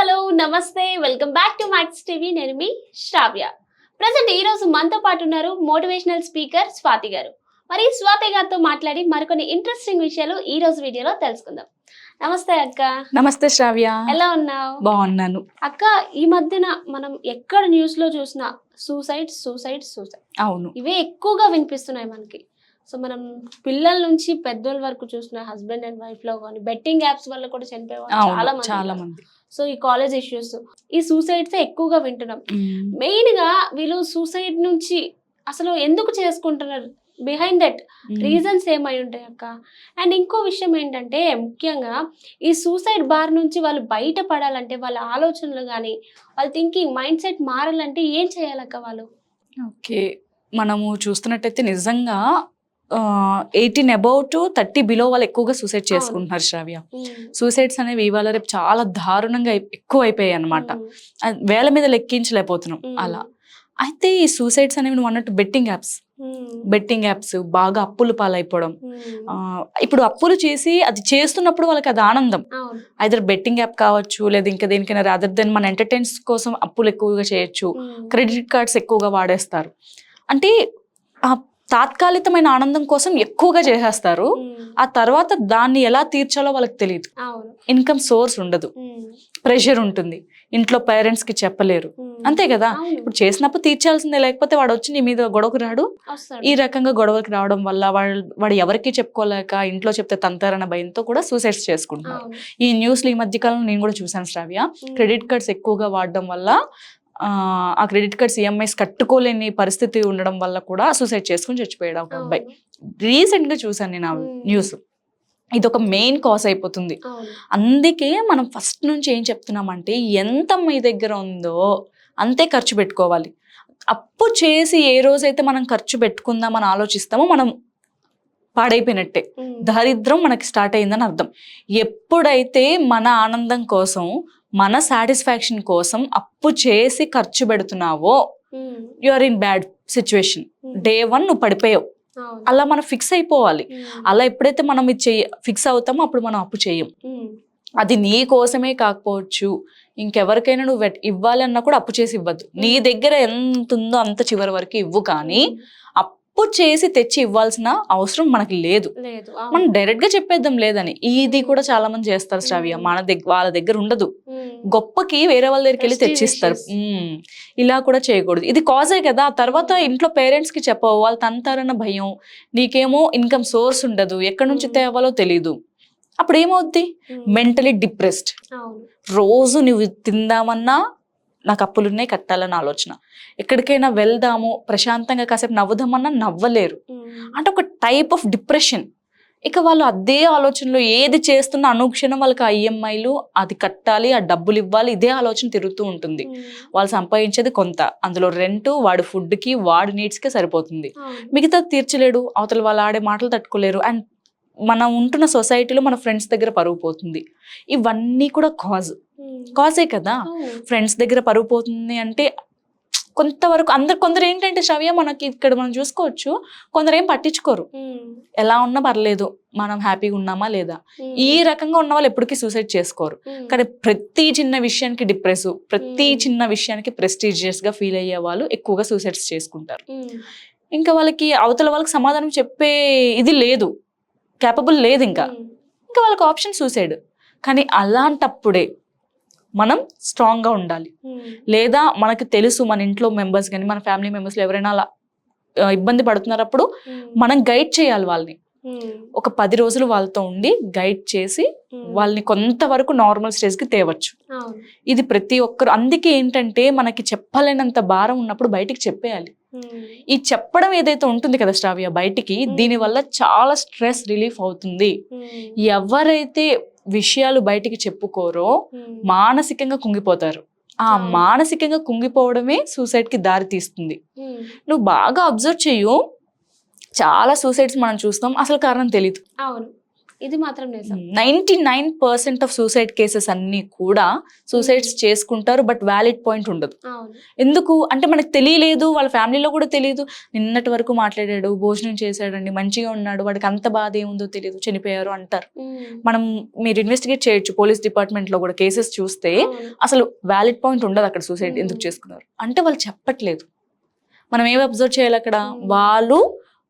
Hello నమస్తే. Welcome back to Max TV నేను మీ శ్రావ్య. ప్రజెంట్ ఈ రోజు మనతో పాటు ఉన్నారు మోటివేషనల్ స్పీకర్ స్వాతి గారు. మరి స్వాతి గారితో మాట్లాడి మరికొన్ని ఇంట్రెస్టింగ్ విషయాలు ఈ రోజు వీడియోలో తెలుసుకుందాం. నమస్తే అక్క. నమస్తే శ్రావ్య. ఎలా ఉన్నావు? బాగున్నాను. అక్క ఈ మధ్యన మనం ఎక్కడ న్యూస్లో చూసినా సూసైడ్ సూసైడ్ సూసైడ్ అవును. ఇవే ఎక్కువగా వినిపిస్తున్నాయి మనకి. సో మనం పిల్లల నుంచి పెద్దోళ్ళ వరకు చూసిన హస్బెండ్ అండ్ వైఫ్లో కానీ బెట్టింగ్ యాప్స్ వల్ల కూడా చనిపోయే వాళ్ళు చాలా మంది చాలా. మంది సో ఈ కాలేజ్ ఇష్యూస్ ఈ సూసైడ్స్ ఎక్కువగా వింటున్నాం. మెయిన్గా వీళ్ళు సూసైడ్ నుంచి అసలు ఎందుకు చేసుకుంటున్నారు బిహైండ్ దట్. రీజన్స్ ఏమై ఉంటాయి అక్క అండ్ ఇంకో విషయం ఏంటంటే ముఖ్యంగా ఈ సూసైడ్ బార్ నుంచి వాళ్ళు బయటపడాలంటే వాళ్ళ ఆలోచనలు కానీ వాళ్ళ థింకింగ్ మైండ్ సెట్ మారాలంటే ఏం చేయాలక్క వాళ్ళు ఓకే మనము చూస్తున్నట్టయితే నిజంగా ఎయిటీన్ అబౌట్ థర్టీ బిలో వాళ్ళు ఎక్కువగా సూసైడ్ చేసుకుంటున్నారు శ్రావ్య. సూసైడ్స్ అనేవి ఇవాళ రేపు చాలా దారుణంగా ఎక్కువ అయిపోయాయి అనమాట వేల మీద లెక్కించలేకపోతున్నాం అలా. అయితే ఈ సూసైడ్స్ అనేవి నువ్వు అన్నట్టు బెట్టింగ్ యాప్స్ బెట్టింగ్ యాప్స్ బాగా అప్పులు పాలైపోవడం. ఇప్పుడు అప్పులు చేసి అది చేస్తున్నప్పుడు వాళ్ళకి అది ఆనందం. ఐదర్ బెట్టింగ్ యాప్ కావచ్చు లేదా ఇంకా దేనికైనా రాదర్ దెన్ మన ఎంటర్టైన్స్ కోసం అప్పులు ఎక్కువగా చేయొచ్చు. క్రెడిట్ కార్డ్స్ ఎక్కువగా వాడేస్తారు. అంటే ఆ తాత్కాలికమైన ఆనందం కోసం ఎక్కువగా చేసేస్తారు. ఆ తర్వాత దాన్ని ఎలా తీర్చాలో వాళ్ళకి తెలియదు ఇన్కమ్ సోర్స్ ఉండదు. ప్రెషర్ ఉంటుంది. ఇంట్లో పేరెంట్స్కి చెప్పలేరు. అంతే కదా. ఇప్పుడు చేసినప్పుడు తీర్చాల్సిందే. లేకపోతే వాడు వచ్చి నీ మీద గొడవకు రాడు. ఈ రకంగా గొడవకి రావడం వల్ల వాడు వాడు ఎవరికి చెప్పుకోలేక ఇంట్లో చెప్తే తంతారన్న భయంతో కూడా సూసైడ్స్ చేసుకుంటున్నారు. ఈ న్యూస్లు ఈ మధ్య కాలంలో నేను కూడా చూసాను శ్రావ్య. క్రెడిట్ కార్డ్స్ ఎక్కువగా వాడడం వల్ల ఆ, క్రెడిట్ కార్డ్స్ ఈఎంఐస్ కట్టుకోలేని పరిస్థితి ఉండడం వల్ల కూడా సూసైడ్ చేసుకుని చచ్చిపోయాడు ఒక అబ్బాయి అవును. రీసెంట్గా చూసాను నేను ఆ. న్యూస్ ఇది ఒక మెయిన్ కాజ్ అయిపోతుంది. అందుకే మనం ఫస్ట్ నుంచి ఏం చెప్తున్నామంటే ఎంత మీ దగ్గర ఉందో అంతే ఖర్చు పెట్టుకోవాలి అప్పు చేసి ఏ రోజైతే మనం ఖర్చు పెట్టుకుందామని ఆలోచిస్తామో మనం పాడైపోయినట్టే. దారిద్రం మనకి స్టార్ట్ అయిందని అర్థం ఎప్పుడైతే మన ఆనందం కోసం మన సాటిస్ఫాక్షన్ కోసం అప్పు చేసి ఖర్చు పెడుతున్నావో. You are in bad situation. Day one నువ్వు పడిపోయావు. అలా మనం ఫిక్స్ అయిపోవాలి ఉమ్. అలా ఎప్పుడైతే మనం ఇది చెయ్య ఫిక్స్ అవుతామో అప్పుడు మనం అప్పు చేయం ఉమ్. అది నీ కోసమే కాకపోవచ్చు ఇంకెవరికైనా నువ్వు వెట్- ఇవ్వాలి అన్నా కూడా అప్పు చేసి ఇవ్వద్దు నీ దగ్గర ఎంత ఉందో అంత చివరి వరకు ఇవ్వు కానీ అప్పు చేసి తెచ్చి ఇవ్వాల్సిన అవసరం మనకి లేదు. లేదు మనం. డైరెక్ట్గా చెప్పేద్దాం లేదని. ఇది కూడా చాలా మంది చేస్తారు శ్రావ్య. మన దగ్గర వాళ్ళ దగ్గర ఉండదు. గొప్పకి వేరే వాళ్ళ దగ్గరికి వెళ్ళి తెచ్చిస్తారు. ఇలా కూడా చేయకూడదు. ఇది కాజే కదా. ఆ తర్వాత ఇంట్లో పేరెంట్స్కి చెప్పవు. వాళ్ళు తంతారన్న భయం. నీకేమో ఇన్కమ్ సోర్స్ ఉండదు. ఎక్కడి నుంచి. తేవాలో తెలియదు అప్పుడు ఏమవుద్ది. Mentally depressed. రోజు నువ్వు తిందామన్నా నాకు అప్పులున్నాయి కట్టాలని ఆలోచన ఎక్కడికైనా వెళ్దాము ప్రశాంతంగా కాసేపు నవ్వుదామన్నా నవ్వలేరు. అంటే ఒక టైప్ ఆఫ్ డిప్రెషన్ ఇక వాళ్ళు అదే ఆలోచనలో ఏది చేస్తున్న అనుక్షణం వాళ్ళకి ఆ ఈఎంఐలు అది కట్టాలి ఆ డబ్బులు ఇవ్వాలి ఇదే ఆలోచన తిరుగుతూ ఉంటుంది. వాళ్ళు సంపాదించేది కొంత అందులో రెంట్ వాడి ఫుడ్కి వాడి నీడ్స్కే సరిపోతుంది. మిగతా తీర్చలేడు అవతల వాళ్ళు ఆడే మాటలు తట్టుకోలేరు అండ్ మనం ఉంటున్న సొసైటీలో మన ఫ్రెండ్స్ దగ్గర పరుగు పోతుంది ఇవన్నీ కూడా కాజ్. కాజే కదా. ఫ్రెండ్స్ దగ్గర పరుగు పోతుంది అంటే కొంతవరకు అందరు కొందరు ఏంటంటే శ్రవ్య మనకి ఇక్కడ మనం చూసుకోవచ్చు కొందరు ఏం పట్టించుకోరు. ఎలా ఉన్నా పర్లేదు మనం హ్యాపీగా ఉన్నామా లేదా. ఈ రకంగా ఉన్న వాళ్ళు ఎప్పటికీ సూసైడ్ చేసుకోరు. కానీ ప్రతి చిన్న విషయానికి డిప్రెస్ ప్రతి. చిన్న విషయానికి ప్రెస్టీజియస్గా ఫీల్ అయ్యే వాళ్ళు ఎక్కువగా సూసైడ్స్ చేసుకుంటారు. ఇంకా వాళ్ళకి అవతల వాళ్ళకి సమాధానం చెప్పే ఇది లేదు క్యాపబుల్ లేదు ఇంకా. ఇంకా వాళ్ళకి ఆప్షన్ సూసైడ్ కానీ అలాంటప్పుడే మనం స్ట్రాంగ్గా ఉండాలి ఉమ్. లేదా మనకి తెలుసు మన ఇంట్లో మెంబర్స్ కానీ మన ఫ్యామిలీ మెంబర్స్ ఎవరైనా అలా ఇబ్బంది పడుతున్నప్పుడు ఉమ్. మనం గైడ్ చేయాలి వాళ్ళని ఉమ్. ఒక పది రోజులు వాళ్ళతో ఉండి గైడ్ చేసి. వాళ్ళని కొంతవరకు నార్మల్ స్టేజ్కి తేవచ్చు. ఇది ప్రతి ఒక్కరు అందుకే ఏంటంటే మనకి చెప్పలేనంత భారం ఉన్నప్పుడు బయటికి చెప్పేయాలి. ఈ చెప్పడం ఏదైతే ఉంటుంది కదా శ్రావ్య బయటికి Hmm. దీని వల్ల చాలా స్ట్రెస్ రిలీఫ్ అవుతుంది. ఎవరైతే విషయాలు బయటికి చెప్పుకోరో. మానసికంగా కుంగిపోతారు ఆ. మానసికంగా కుంగిపోవడమే సూసైడ్కి దారి తీస్తుంది. నువ్వు బాగా అబ్జర్వ్ చెయ్యు చాలా సూసైడ్స్ మనం చూస్తాం అసలు కారణం తెలియదు అవును ఇది మాత్రం నిజం ninety nine percent of suicide cases అన్ని కూడా సూసైడ్స్ చేసుకుంటారు బట్ వ్యాలిడ్ పాయింట్ ఉండదు ఎందుకు అంటే మనకు తెలియలేదు వాళ్ళ ఫ్యామిలీలో కూడా తెలియదు నిన్నటి వరకు మాట్లాడాడు భోజనం చేశాడండి మంచిగా ఉన్నాడు వాడికి అంత బాధ ఏముందో తెలియదు చనిపోయారు అంటారు ఉమ్. మనం మీరు ఇన్వెస్టిగేట్ చేయొచ్చు పోలీస్ డిపార్ట్మెంట్లో కూడా కేసెస్ చూస్తే. అసలు వ్యాలిడ్ పాయింట్ ఉండదు అక్కడ సూసైడ్ Hmm. ఎందుకు చేసుకున్నారు అంటే వాళ్ళు చెప్పట్లేదు మనం ఏమి అబ్జర్వ్ చేయాలి అక్కడ Hmm. వాళ్ళు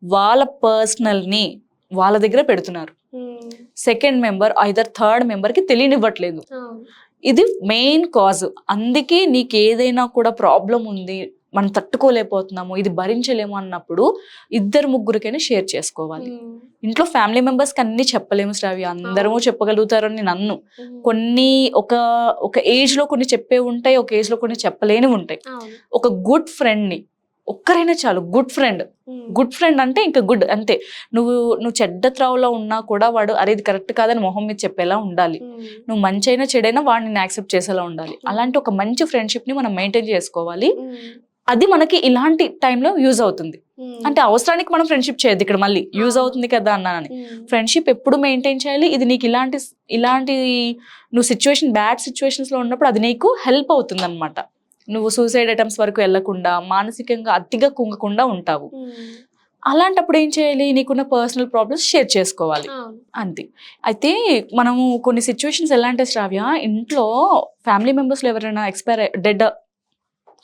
వాళ్ళ పర్సనల్ని వాళ్ళ దగ్గర పెడుతున్నారు. సెకండ్ మెంబర్ ఐదర్ థర్డ్ మెంబర్కి తెలియనివ్వట్లేదు. ఇది మెయిన్ కాజ్ అందుకే నీకు ఏదైనా కూడా ప్రాబ్లం ఉంది మనం తట్టుకోలేకపోతున్నాము ఇది భరించలేము అన్నప్పుడు ఇద్దరు ముగ్గురికైనా షేర్ చేసుకోవాలి. ఇంట్లో ఫ్యామిలీ మెంబర్స్కి అన్ని చెప్పలేము శ్రావ్య అందరము చెప్పగలుగుతారని నన్ను. కొన్ని ఒక ఒక ఏజ్లో కొన్ని చెప్పే ఉంటాయి ఒక ఏజ్లో కొన్ని చెప్పలేని ఉంటాయి. ఒక గుడ్ ఫ్రెండ్ని ఒక్కరైనా చాలు గుడ్ ఫ్రెండ్. గుడ్ ఫ్రెండ్ అంటే ఇంకా గుడ్ అంతే నువ్వు నువ్వు చెడ్డ త్రావులో ఉన్నా కూడా వాడు అరే ఇది కరెక్ట్ కాదని మొహం మీద చెప్పేలా ఉండాలి ఉమ్. నువ్వు మంచి అయినా చెడైనా వాడిని యాక్సెప్ట్ చేసేలా ఉండాలి అలాంటి ఒక మంచి ఫ్రెండ్షిప్ని మనం మెయింటైన్ చేసుకోవాలి ఉమ్. అది మనకి ఇలాంటి టైంలో యూజ్ అవుతుంది. అంటే అవసరానికి మనం ఫ్రెండ్షిప్ చేయొద్దు ఇక్కడ మళ్ళీ యూజ్. అవుతుంది కదా అన్నానని. ఫ్రెండ్షిప్ ఎప్పుడు మెయింటైన్ చేయాలి ఇది నీకు ఇలాంటి ఇలాంటి నువ్వు సిచ్యువేషన్ బ్యాడ్ సిచ్యువేషన్స్లో ఉన్నప్పుడు అది నీకు హెల్ప్ అవుతుంది అనమాట నువ్వు సూసైడ్ అటెంప్ట్స్ వరకు వెళ్ళకుండా మానసికంగా అతిగా కుంగకుండా ఉంటావు. అలాంటప్పుడు ఏం చేయాలి నీకున్న పర్సనల్ ప్రాబ్లమ్స్ షేర్ చేసుకోవాలి. అంతే అయితే మనము కొన్ని సిచ్యువేషన్స్ ఎలా అంటే శ్రావ్య ఇంట్లో ఫ్యామిలీ మెంబర్స్లో ఎవరైనా ఎక్స్పైర్ డెడ్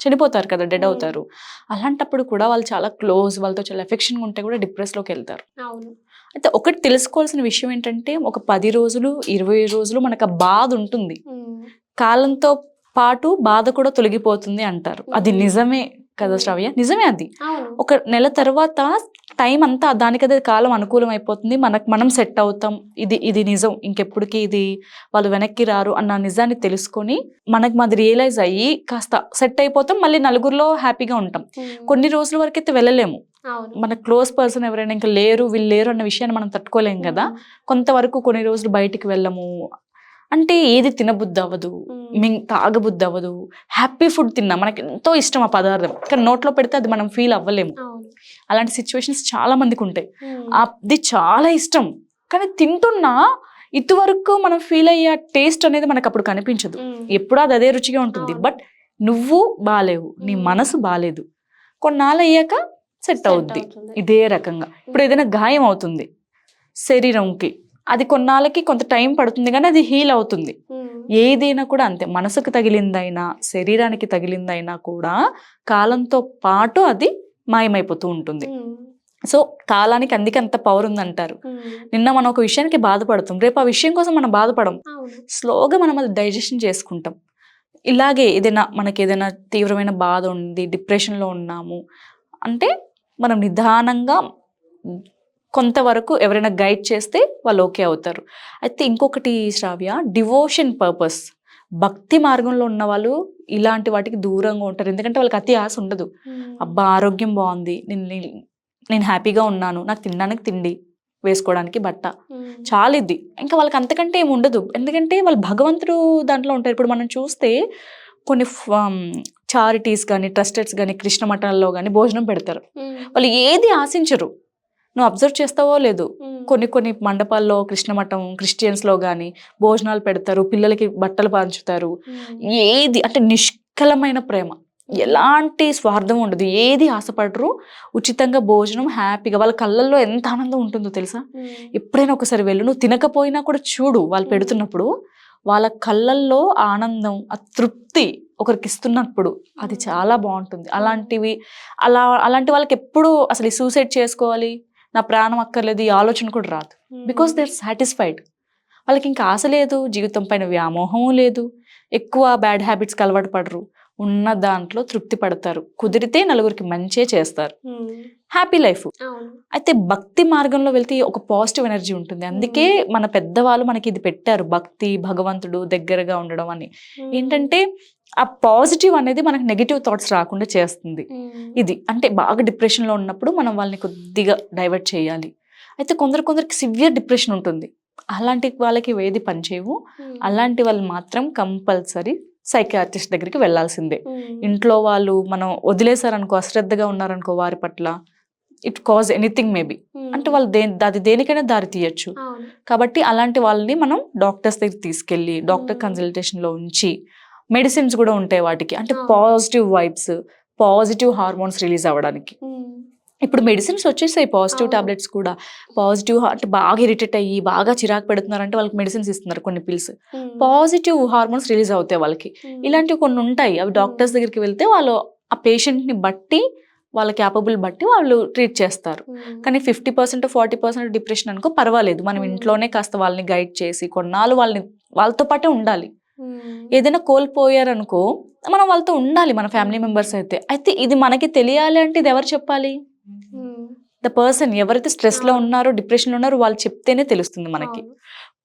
చనిపోతారు కదా డెడ్. అవుతారు అలాంటప్పుడు కూడా వాళ్ళు చాలా క్లోజ్ వాళ్ళతో చాలా ఎఫెక్షన్ ఉంటే కూడా డిప్రెస్లోకి వెళ్తారు అవును. అయితే ఒకటి తెలుసుకోవాల్సిన విషయం ఏంటంటే ఒక పది రోజులు ఇరవై రోజులు మనకు ఆ బాధ ఉంటుంది. కాలంతో పాటు బాధ కూడా తొలగిపోతుంది అంటారు అది. నిజమే కదా. శ్రావ్య నిజమే అది. ఒక నెల తర్వాత టైం అంతా దానికదే కాలం అనుకూలం అయిపోతుంది మనకు మనం సెట్ అవుతాం ఇది ఇది నిజం ఇంకెప్పటికీ ఇది వాళ్ళు వెనక్కి రారు అన్న నిజాన్ని తెలుసుకొని మనకు మాది రియలైజ్ అయ్యి కాస్త సెట్ అయిపోతాం మళ్ళీ నలుగురిలో హ్యాపీగా ఉంటాం. కొన్ని రోజుల వరకు అయితే వెళ్ళలేము. మన క్లోజ్ పర్సన్ ఎవరైనా ఇంకా లేరు వీళ్ళు లేరు అన్న విషయాన్ని మనం తట్టుకోలేం కదా. కొంతవరకు కొన్ని రోజులు బయటికి వెళ్ళము అంటే ఏది తినబుద్ధి అవ్వదు ఉమ్. మింగ్ తాగబుద్ధి అవ్వదు హ్యాపీ ఫుడ్ తిన్నా. మనకి ఎంతో ఇష్టం ఆ పదార్థం. కానీ నోట్లో పెడితే అది మనం ఫీల్ అవ్వలేము. అలాంటి సిచ్యువేషన్స్ చాలా మందికి ఉంటాయి. అది చాలా ఇష్టం. కానీ తింటున్నా ఇటువరకు మనం ఫీల్ అయ్యే టేస్ట్ అనేది మనకు అప్పుడు కనిపించదు. ఎప్పుడు అది అదే రుచిగా ఉంటుంది. బట్ నువ్వు బాలేవు. నీ మ్మ్. మనసు బాలేదు. కొన్నాళ్ళు అయ్యాక సెట్ అవుద్ది. ఇదే రకంగా. ఇప్పుడు ఏదైనా గాయం అవుతుంది. శరీరంకి. అది కొన్నాళ్ళకి కొంత టైం పడుతుంది కానీ అది హీల్ అవుతుంది ఉమ్. ఏదైనా కూడా అంతే మనసుకు తగిలిందైనా శరీరానికి తగిలిందైనా కూడా కాలంతో పాటు అది మాయమైపోతూ ఉంటుంది ఉమ్. సో కాలానికి అందుకే అంత పవర్ ఉందంటారు ఉమ్. నిన్న మనం ఒక విషయానికి బాధపడుతాం రేపు ఆ విషయం కోసం మనం బాధపడం. స్లోగా మనం అది డైజెషన్ చేసుకుంటాం ఇలాగే ఏదైనా మనకి ఏదైనా తీవ్రమైన బాధ ఉంది డిప్రెషన్లో ఉన్నాము అంటే మనం నిదానంగా కొంతవరకు ఎవరైనా గైడ్ చేస్తే వాళ్ళు ఓకే అవుతారు. అయితే ఇంకొకటి శ్రావ్య డివోషన్ పర్పస్. భక్తి మార్గంలో ఉన్న వాళ్ళు ఇలాంటి వాటికి దూరంగా ఉంటారు. ఎందుకంటే వాళ్ళకి అతి ఆశ ఉండదు. అబ్బా ఆరోగ్యం బాగుంది. నేను నేను హ్యాపీగా ఉన్నాను. నాకు తినడానికి తిండి వేసుకోవడానికి బట్ట. చాలా ఇది ఇంకా వాళ్ళకి అంతకంటే ఏమి ఉండదు. ఎందుకంటే వాళ్ళు భగవంతుడు దాంట్లో ఉంటారు. ఇప్పుడు మనం చూస్తే కొన్ని చారిటీస్ కానీ ట్రస్టెడ్స్ కానీ కృష్ణ మఠాల్లో కానీ భోజనం పెడతారు. వాళ్ళు ఏది ఆశించరు. నువ్వు అబ్జర్వ్ చేస్తావో లేదు. కొన్ని కొన్ని మండపాల్లో కృష్ణ మఠం క్రిస్టియన్స్లో కానీ భోజనాలు పెడతారు పిల్లలకి బట్టలు పంచుతారు. ఏది అంటే నిష్కలమైన ప్రేమ. ఎలాంటి స్వార్థం ఉండదు. ఏది ఆశపడరు. ఉచితంగా భోజనం హ్యాపీగా వాళ్ళ కళ్ళల్లో ఎంత ఆనందం ఉంటుందో తెలుసా. ఎప్పుడైనా ఒకసారి వెళ్ళు. నువ్వు తినకపోయినా కూడా చూడు వాళ్ళు. పెడుతున్నప్పుడు. వాళ్ళ కళ్ళల్లో ఆనందం ఆ తృప్తి ఒకరికి ఇస్తున్నప్పుడు అది. చాలా బాగుంటుంది. అలాంటివి అలా అలాంటి వాళ్ళకి ఎప్పుడు అసలు సూసైడ్ చేసుకోవాలి? నా ప్రాణం అక్కర్లేదు ఈ ఆలోచన కూడా రాదు. బికాస్ దే ఆర్ సాటిస్ఫైడ్ వాళ్ళకి ఇంకా ఆశ లేదు జీవితం పైన వ్యామోహము లేదు. ఎక్కువ బ్యాడ్ హ్యాబిట్స్కి అలవాటు పడరు. ఉన్న దాంట్లో తృప్తి పడతారు. కుదిరితే నలుగురికి మంచే చేస్తారు. Happy life. అయితే భక్తి మార్గంలో వెళ్తే ఒక పాజిటివ్ ఎనర్జీ ఉంటుంది. అందుకే మన పెద్దవాళ్ళు మనకి ఇది పెట్టారు. భక్తి భగవంతుడు దగ్గరగా ఉండడం అని. ఏంటంటే ఆ పాజిటివ్ అనేది మనకి నెగిటివ్ థాట్స్ రాకుండా చేస్తుంది. ఇది అంటే బాగా డిప్రెషన్లో ఉన్నప్పుడు మనం వాళ్ళని కొద్దిగా డైవర్ట్ చేయాలి. అయితే కొందరు కొందరికి సివియర్ డిప్రెషన్ ఉంటుంది. అలాంటి వాళ్ళకి ఏది పనిచేయవు. అలాంటి వాళ్ళు మాత్రం కంపల్సరీ సైకియాట్రిస్ట్ దగ్గరికి వెళ్ళాల్సిందే. ఉమ్. ఇంట్లో వాళ్ళు మనం వదిలేశారనుకో అశ్రద్ధగా ఉన్నారనుకో వారి పట్ల ఇట్ కాజ్ ఎనీథింగ్ మేబీ. అంటే వాళ్ళు దే అది దేనికైనా దారి తీయచ్చు. కాబట్టి అలాంటి వాళ్ళని మనం డాక్టర్స్ దగ్గర తీసుకెళ్ళి డాక్టర్ Hmm. కన్సల్టేషన్లో ఉంచి మెడిసిన్స్ కూడా ఉంటాయి వాటికి. అంటే. Positive vibes positive hormones release అవ్వడానికి. ఇప్పుడు మెడిసిన్స్ వచ్చేసాయి పాజిటివ్. టాబ్లెట్స్ కూడా. పాజిటివ్ అంటే బాగా ఇరిటేట్ అయ్యి బాగా చిరాకు పెడుతున్నారంటే వాళ్ళకి మెడిసిన్స్ ఇస్తున్నారు కొన్ని పిల్స్. పాజిటివ్ హార్మోన్స్ రిలీజ్ అవుతాయి వాళ్ళకి. ఇలాంటివి కొన్ని ఉంటాయి. అవి డాక్టర్స్ దగ్గరికి వెళ్తే వాళ్ళు ఆ patient ని బట్టి వాళ్ళ క్యాపబుల్ బట్టి వాళ్ళు ట్రీట్ చేస్తారు. కానీ fifty percent forty percent depression అనుకో పర్వాలేదు. మనం. ఇంట్లోనే కాస్త వాళ్ళని గైడ్ చేసి కొన్నాళ్ళు వాళ్ళని వాళ్ళతో పాటే ఉండాలి. ఏదైనా కోల్పోయారనుకో మనం వాళ్ళతో ఉండాలి మన ఫ్యామిలీ మెంబర్స్ అయితే. అయితే ఇది మనకి తెలియాలి అంటే ఇది ఎవరు చెప్పాలి? ద పర్సన్ ఎవరైతే స్ట్రెస్లో. ఉన్నారో డిప్రెషన్లో ఉన్నారో వాళ్ళు చెప్తేనే తెలుస్తుంది మనకి.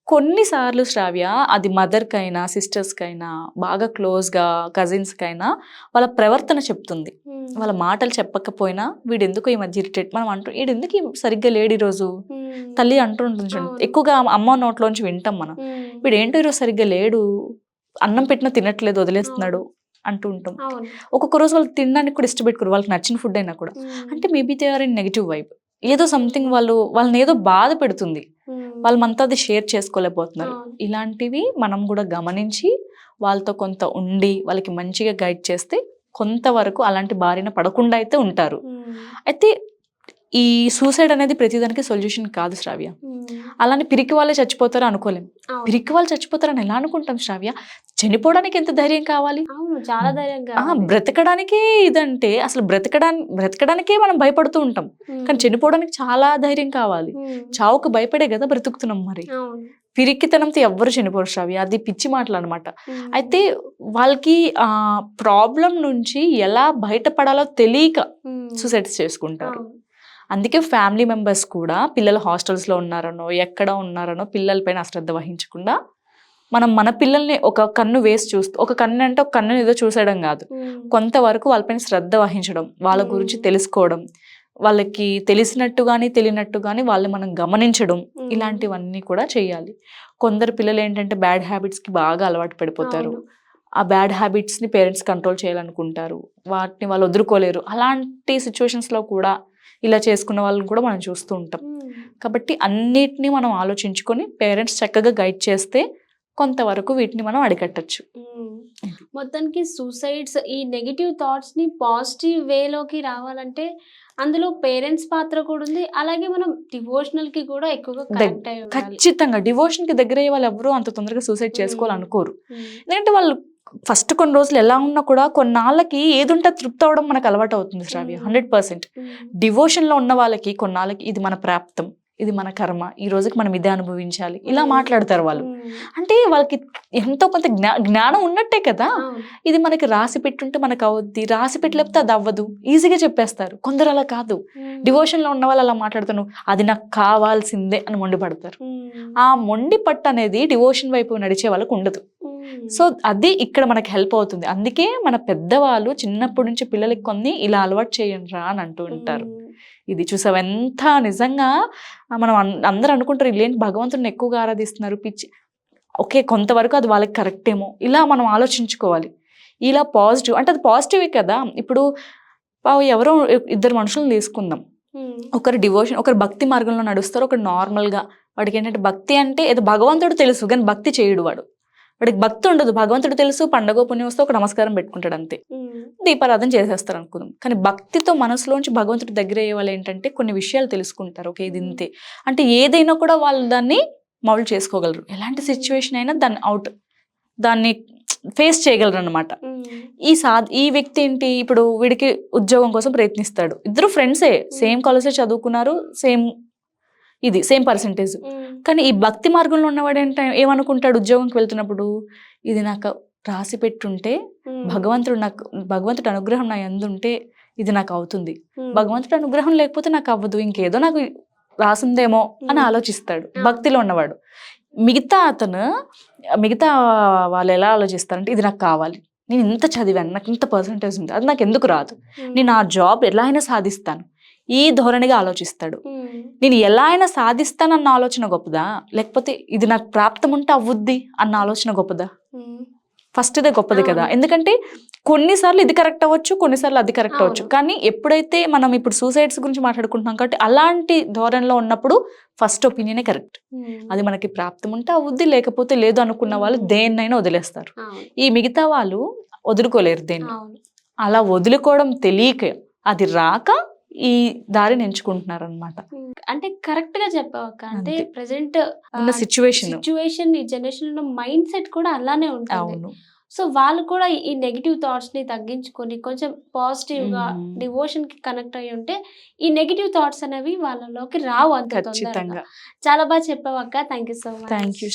కొన్నిసార్లు శ్రావ్య అది మదర్ కైనా సిస్టర్స్ కైనా బాగా క్లోజ్గా కజిన్స్ కైనా వాళ్ళ ప్రవర్తన చెప్తుంది. వాళ్ళ మాటలు చెప్పకపోయినా వీడు ఎందుకు ఈ మధ్య ఇరిటేట్ మనం అంటూ వీడు ఎందుకు ఈ సరిగ్గా లేడు ఈ రోజు తల్లి అంటూ ఉంటుంది చూడండి. అవును. ఎక్కువగా అమ్మ నోట్లోంచి వింటాం మనం. వీడు ఏంటో ఈరోజు సరిగ్గా లేడు. అన్నం పెట్టినా తినట్లేదు వదిలేస్తున్నాడు అంటూ ఉంటాం. ఒక్కొక్క రోజు వాళ్ళు తినడానికి కూడా ఇష్టపెట్టుకోరు. వాళ్ళకి నచ్చిన ఫుడ్ అయినా కూడా. అంటే maybe they are in negative vibe. ఏదో సంథింగ్ వాళ్ళు వాళ్ళని ఏదో బాధ పెడుతుంది. వాళ్ళు మనతో అది షేర్ చేసుకోలేకపోతున్నారు. ఇలాంటివి మనం కూడా గమనించి వాళ్ళతో కొంత ఉండి వాళ్ళకి మంచిగా గైడ్ చేస్తే కొంతవరకు అలాంటి బారిన పడకుండా అయితే ఉంటారు. అయితే ఈ సూసైడ్ అనేది ప్రతిదానికి సొల్యూషన్ కాదు శ్రావ్య. అలానే పిరికి వాళ్ళే చచ్చిపోతారు అనుకోలేం. పిరికి వాళ్ళు చచ్చిపోతారని ఎలా అనుకుంటాం శ్రావ్య? చనిపోవడానికి ఎంత ధైర్యం కావాలి? చాలా ధైర్యంగా ఆ, బ్రతకడానికే ఇదంటే అసలు బ్రతకడానికి బ్రతకడానికే మనం భయపడుతూ ఉంటాం. కానీ చనిపోవడానికి చాలా ధైర్యం కావాలి. చావుకు భయపడే కదా బ్రతుకుతున్నాం మరి. పిరికితనంతో ఎవ్వరు చనిపోరు శ్రావ్య. అది పిచ్చి మాటలు అనమాట అయితే వాళ్ళకి ఆ ప్రాబ్లం నుంచి ఎలా బయటపడాలో తెలియక సూసైడ్స్ చేసుకుంటారు. అందుకే ఫ్యామిలీ మెంబర్స్ కూడా పిల్లలు హాస్టల్స్లో ఉన్నారనో ఎక్కడ ఉన్నారనో పిల్లలపైన అశ్రద్ధ వహించకుండా మనం మన పిల్లల్ని ఒక కన్ను వేసి చూస్తూ ఒక కన్ను అంటే ఒక కన్ను ఏదో చూసేయడం కాదు. కొంతవరకు వాళ్ళపైన శ్రద్ధ వహించడం వాళ్ళ గురించి. తెలుసుకోవడం వాళ్ళకి తెలిసినట్టు కానీ తెలియనట్టు కానీ వాళ్ళని మనం గమనించడం ఇలాంటివన్నీ కూడా చేయాలి. కొందరు పిల్లలు ఏంటంటే బ్యాడ్ హ్యాబిట్స్కి బాగా అలవాటు పడిపోతారు. ఆ బ్యాడ్ హ్యాబిట్స్ని పేరెంట్స్ కంట్రోల్ చేయాలనుకుంటారు. వాటిని వాళ్ళు వదులుకోలేరు. అలాంటి సిచ్యువేషన్స్లో కూడా ఇలా చేసుకున్న వాళ్ళని కూడా మనం చూస్తూ ఉంటాం. కాబట్టి అన్నిటినీ మనం ఆలోచించుకొని పేరెంట్స్ చక్కగా గైడ్ చేస్తే కొంతవరకు వీటిని మనం అడిగట్టచ్చు మొత్తానికి సూసైడ్స్ ఈ నెగిటివ్ థాట్స్ని పాజిటివ్ వేలోకి రావాలంటే అందులో పేరెంట్స్ పాత్ర కూడా ఉంది. అలాగే మనం డివోషనల్కి కూడా ఎక్కువగా కనెక్ట్ ఖచ్చితంగా డివోషన్కి దగ్గర అయ్యే వాళ్ళు ఎవరు అంత తొందరగా సూసైడ్ చేసుకోవాలనుకోరు. ఎందుకంటే వాళ్ళు ఫస్ట్ కొన్ని రోజులు ఎలా ఉన్నా కూడా కొన్నాళ్ళకి ఏది ఉంటే తృప్తి అవడం మనకు అలవాటు అవుతుంది శ్రావ్య. Hundred percent um. డివోషన్లో ఉన్న వాళ్ళకి కొన్నాళ్ళకి ఇది మన ప్రాప్తం ఇది మన కర్మ ఈ రోజుకి మనం ఇదే అనుభవించాలి ఇలా. మాట్లాడతారు వాళ్ళు. అంటే వాళ్ళకి ఎంతో కొంత జ్ఞా జ్ఞానం ఉన్నట్టే కదా. ఇది మనకి రాసి పెట్టుంటే మనకు అవుద్ది రాసి పెట్టలేకపోతే అది అవ్వదు ఈజీగా చెప్పేస్తారు కొందరు అలా కాదు ఉమ్. డివోషన్లో ఉన్న వాళ్ళు అలా మాట్లాడుతాను అది నాకు కావాల్సిందే అని మొండిపడతారు. ఆ మొండి పట్టు అనేది డివోషన్ వైపు నడిచే వాళ్ళకు ఉండదు. సో అది ఇక్కడ మనకి హెల్ప్ అవుతుంది. అందుకే మన పెద్దవాళ్ళు చిన్నప్పటి నుంచి పిల్లలకి కొన్ని ఇలా అలవాటు చేయండి రా అని అంటూ ఉంటారు. ఇది చూసావు? ఎంత నిజంగా మనం అందరూ అనుకుంటారు వీళ్ళేంటి భగవంతుడిని ఎక్కువగా ఆరాధిస్తున్నారు పిచ్చి ఓకే కొంతవరకు అది వాళ్ళకి కరెక్ట్ ఏమో. ఇలా మనం ఆలోచించుకోవాలి. ఇలా పాజిటివ్ అంటే అది పాజిటివే కదా. ఇప్పుడు ఎవరో ఇద్దరు మనుషులను తీసుకుందాం. ఒకరు డివోషన్ ఒకరు భక్తి మార్గంలో నడుస్తారు ఒకరు నార్మల్గా. వాడికి ఏంటంటే భక్తి అంటే ఏదో భగవంతుడు తెలుసు కానీ భక్తి చేయడు వాడు. వాడికి భక్తి ఉండదు. భగవంతుడు తెలుసు పండగ పుణ్యం వస్తే ఒక నమస్కారం పెట్టుకుంటాడు అంతే. దీపారాధన చేసేస్తారు అనుకుందాం. కానీ భక్తితో మనసులోంచి భగవంతుడి దగ్గర అయ్యే వాళ్ళు ఏంటంటే కొన్ని విషయాలు తెలుసుకుంటారు. ఓకే ఇది ఇంతే. అంటే ఏదైనా కూడా వాళ్ళు దాన్ని మౌల్డ్ చేసుకోగలరు. ఎలాంటి సిచ్యువేషన్ అయినా దాన్ని అవుట్ దాన్ని ఫేస్ చేయగలరు అనమాట. ఈ సా ఈ వ్యక్తి ఏంటి? ఇప్పుడు వీడికి ఉద్యోగం కోసం ప్రయత్నిస్తాడు. ఇద్దరు ఫ్రెండ్సే సేమ్ కాలేజే చదువుకున్నారు సేమ్ ఇది సేమ్ పర్సంటేజ్. కానీ ఈ భక్తి మార్గంలో ఉన్నవాడు ఏంట ఏమనుకుంటాడు ఉద్యోగంకి వెళ్తున్నప్పుడు ఇది నాకు రాసి పెట్టుంటే. భగవంతుడు నాకు భగవంతుడు అనుగ్రహం నా ఎందుంటే ఇది నాకు అవుతుంది. భగవంతుడు అనుగ్రహం లేకపోతే నాకు అవ్వదు ఇంకేదో నాకు రాసిందేమో అని. ఆలోచిస్తాడు. భక్తిలో ఉన్నవాడు మిగతా అతను మిగతా వాళ్ళు ఎలా ఆలోచిస్తారంటే ఇది నాకు కావాలి నేను ఇంత చదివాను నాకు ఇంత పర్సంటేజ్ ఉంది అది నాకు ఎందుకు రాదు. నేను ఆ జాబ్ ఎలా అయినా సాధిస్తాను ఈ ధోరణిగా ఆలోచిస్తాడు. నేను ఎలా అయినా సాధిస్తానన్న ఆలోచన గొప్పదా? లేకపోతే ఇది నాకు ప్రాప్తం ఉంటే అవ్వుద్ది అన్న ఆలోచన గొప్పదా. ఫస్ట్ ఇదే గొప్పది కదా. ఎందుకంటే కొన్నిసార్లు ఇది కరెక్ట్ అవ్వచ్చు కొన్నిసార్లు అది కరెక్ట్ అవ్వచ్చు. కానీ ఎప్పుడైతే మనం ఇప్పుడు సూసైడ్స్ గురించి మాట్లాడుకుంటున్నాం కాబట్టి అలాంటి ధోరణిలో ఉన్నప్పుడు ఫస్ట్ ఒపీనియనే కరెక్ట్ అది మనకి ప్రాప్తం ఉంటే అవుద్ది లేకపోతే లేదు అనుకున్న వాళ్ళు. దేన్నైనా వదిలేస్తారు. ఈ మిగతా వాళ్ళు వదులుకోలేరు దేన్ని. అలా వదులుకోవడం తెలియక అది రాక ఈ దారిని ఎంచుకుంటున్నారు అనమాట అంటే కరెక్ట్గా చెప్పావక్క అంటే. ప్రెసెంట్ ఉన్న సిచ్యువేషన్ సిచ్యువేషన్ ఈ జనరేషన్లో మైండ్ సెట్ కూడా అలానే ఉంటుంది. సో వాళ్ళు కూడా ఈ నెగిటివ్ థాట్స్ని తగ్గించుకొని కొంచెం పాజిటివ్గా. డివోషన్కి కనెక్ట్ అయ్యి ఉంటే ఈ నెగిటివ్ థాట్స్ అనేవి వాళ్ళలోకి రావు అంత చాలా బాగా చెప్పావక్క thank you so much thank you